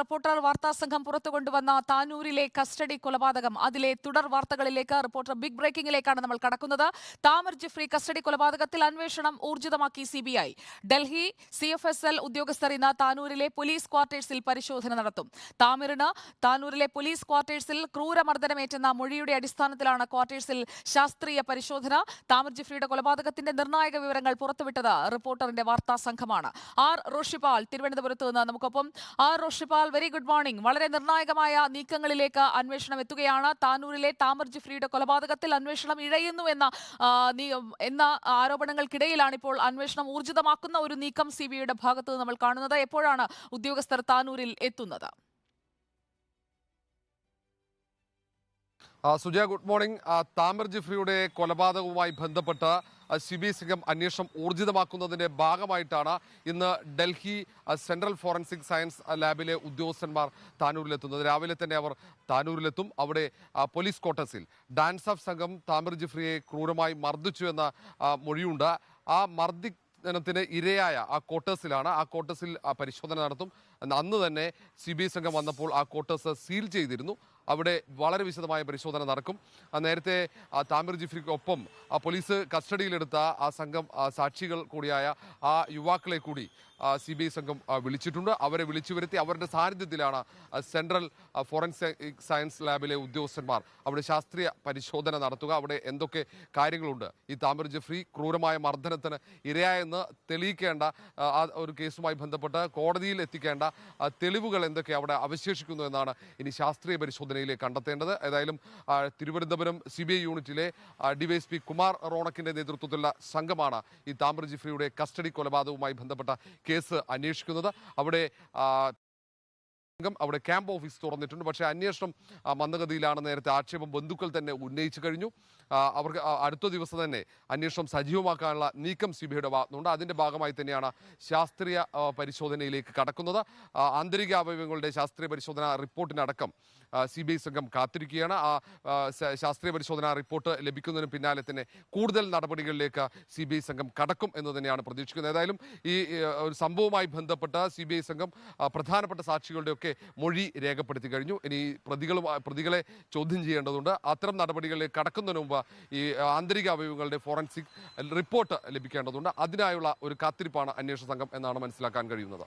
Reporter വാർത്താ സംഘം പുറത്തു കൊണ്ടുവന്ന താനൂരിലെ കസ്റ്റഡി കൊലപാതകം. അതിലെ തുടർ വാർത്തകളിലേക്ക് റിപ്പോർട്ടർ ബിഗ് ബ്രേക്കിംഗിലേക്കാണ് നമ്മൾ കടക്കുന്നത്. താമർ ജിഫ്രി കസ്റ്റഡി കൊലപാതകത്തിൽ അന്വേഷണം ഊർജിതമാക്കി CBI Delhi C F S L ഉദ്യോഗസ്ഥർ ഇന്ന് താനൂരിലെ പോലീസ് ക്വാർട്ടേഴ്സിൽ പരിശോധന നടത്തും. താമിറിന് താനൂരിലെ പോലീസ് ക്വാർട്ടേഴ്സിൽ ക്രൂരമർദ്ദനമേറ്റെന്ന മൊഴിയുടെ അടിസ്ഥാനത്തിലാണ് ക്വാർട്ടേഴ്സിൽ ശാസ്ത്രീയ പരിശോധന. താമർ ജിഫ്രിയുടെ കൊലപാതകത്തിന്റെ നിർണായക വിവരങ്ങൾ പുറത്തുവിട്ടത് റിപ്പോർട്ടറിന്റെ വാർത്താ സംഘമാണ്. ആർ റോഷിപാൽ തിരുവനന്തപുരത്ത് നിന്ന് നമുക്കൊപ്പം. R Roshipal very good morning വളരെ നിർണായകമായ നീക്കങ്ങളിലേക്ക് അന്വേഷണം എത്തുകയാണ്. താനൂരിലെ താമർ ജിഫ്രിയുടെ കൊലപാതകത്തിൽ അന്വേഷണം ഇഴയുന്നു എന്ന എന്ന ആരോപണങ്ങൾക്കിടയിലാണ് ഇപ്പോൾ അന്വേഷണം ഊർജിതമാക്കുന്ന ഒരു നീക്കം സി ബി ഐയുടെ ഭാഗത്ത് നമ്മൾ കാണുന്നത്. എപ്പോഴാണ് ഉദ്യോഗസ്ഥർ താനൂരിൽ എത്തുന്നത്? Sujaya good morning. താമർ ജിഫ്രിയുടെ കൊലപാതകവുമായി ബന്ധപ്പെട്ട് സി ബി സിംഗം അന്വേഷണം ഊർജിതമാക്കുന്നതിന്റെ ഭാഗമായിട്ടാണ് ഇന്ന് ഡൽഹി സെൻട്രൽ ഫോറൻസിക് സയൻസ് ലാബിലെ ഉദ്യോഗസ്ഥന്മാർ താനൂരിലെത്തുന്നത്. രാവിലെ തന്നെ അവർ താനൂരിലെത്തും. അവിടെ പോലീസ് ക്വാർട്ടേഴ്സിൽ ഡാൻസ് ഓഫ് സംഘം താമർ ജിഫ്രിയെ ക്രൂരമായി മർദ്ദിച്ചു എന്ന മൊഴിയുണ്ട്. ആ മർദ്ദി ത്തിന് ഇരയായ ആ ക്വാർട്ടേഴ്സിലാണ്. ആ ക്വാർട്ടേഴ്സിൽ പരിശോധന നടത്തും. അന്ന് തന്നെ സി ബി ഐ സംഘം വന്നപ്പോൾ ആ ക്വാർട്ടേഴ്സ് സീൽ ചെയ്തിരുന്നു. അവിടെ വളരെ വിശദമായ പരിശോധന നടക്കും. നേരത്തെ താമിർ ജിഫ്രിക്കൊപ്പം പോലീസ് കസ്റ്റഡിയിലെടുത്ത ആ സംഘം സാക്ഷികൾ കൂടിയായ ആ യുവാക്കളെ കൂടി സി ബി ഐ സംഘം വിളിച്ചിട്ടുണ്ട്. അവരെ വിളിച്ചു വരുത്തി അവരുടെ സാന്നിധ്യത്തിലാണ് സെൻട്രൽ ഫോറൻസിക് സയൻസ് ലാബിലെ ഉദ്യോഗസ്ഥന്മാർ അവിടെ ശാസ്ത്രീയ പരിശോധന നടത്തുക. അവിടെ എന്തൊക്കെ കാര്യങ്ങളുണ്ട്? ഈ താമിർ ജഫ്രി ക്രൂരമായ മർദ്ദനത്തിന് ഇരയായെന്ന് തെളിയിക്കേണ്ട ആ, ഒരു കേസുമായി ബന്ധപ്പെട്ട് കോടതിയിൽ എത്തിക്കേണ്ട തെളിവുകൾ എന്തൊക്കെ അവിടെ അവശേഷിക്കുന്നു എന്നാണ് ഇനി ശാസ്ത്രീയ പരിശോധനയിലേക്ക് കണ്ടെത്തേണ്ടത്. ഏതായാലും തിരുവനന്തപുരം സി ബി ഐ യൂണിറ്റിലെ ഡിവൈഎസ്പി കുമാർ റോണക്കിന്റെ നേതൃത്വത്തിലുള്ള സംഘമാണ് ഈ താമ്രജിഫ്രിയുടെ കസ്റ്റഡി കൊലപാതകവുമായി ബന്ധപ്പെട്ട കേസ് അന്വേഷിക്കുന്നത്. അവിടെ സംഘം അവിടെ ക്യാമ്പ് ഓഫീസ് തുറന്നിട്ടുണ്ട്. പക്ഷേ അന്വേഷണം മന്ദഗതിയിലാണ് നേരത്തെ ആക്ഷേപം ബന്ധുക്കൾ തന്നെ ഉന്നയിച്ചു കഴിഞ്ഞു. അവർക്ക് അടുത്ത ദിവസം തന്നെ അന്വേഷണം സജീവമാക്കാനുള്ള നീക്കം സി ബി ഐയുടെ ഭാഗത്തുനിന്നുണ്ട്. അതിന്റെ ഭാഗമായി തന്നെയാണ് ശാസ്ത്രീയ പരിശോധനയിലേക്ക് കടക്കുന്നത്. ആന്തരിക അവയവങ്ങളുടെ ശാസ്ത്രീയ പരിശോധന റിപ്പോർട്ടിനടക്കം സി ബി ഐ സംഘം കാത്തിരിക്കുകയാണ്. ആ ശാസ്ത്രീയ പരിശോധന റിപ്പോർട്ട് ലഭിക്കുന്നതിന് പിന്നാലെ തന്നെ കൂടുതൽ നടപടികളിലേക്ക് സി ബി ഐ സംഘം കടക്കും എന്ന് തന്നെയാണ് പ്രതീക്ഷിക്കുന്നത്. ഏതായാലും ഈ, ഒരു സംഭവവുമായി ബന്ധപ്പെട്ട സി ബി ഐ സംഘം പ്രധാനപ്പെട്ട സാക്ഷികളുടെയൊക്കെ മൊഴി രേഖപ്പെടുത്തി കഴിഞ്ഞു. ഇനി പ്രതികൾ പ്രതികളെ ചോദ്യം ചെയ്യേണ്ടതുണ്ട്. അത്തരം നടപടികളിൽ കടക്കുന്നതിന് മുമ്പ് ഈ ആന്തരിക അവയവങ്ങളുടെ ഫോറൻസിക് റിപ്പോർട്ട് ലഭിക്കേണ്ടതുണ്ട്. അതിനായുള്ള ഒരു കാത്തിരിപ്പാണ് അന്വേഷണ സംഘം എന്നാണ് മനസ്സിലാക്കാൻ കഴിയുന്നത്.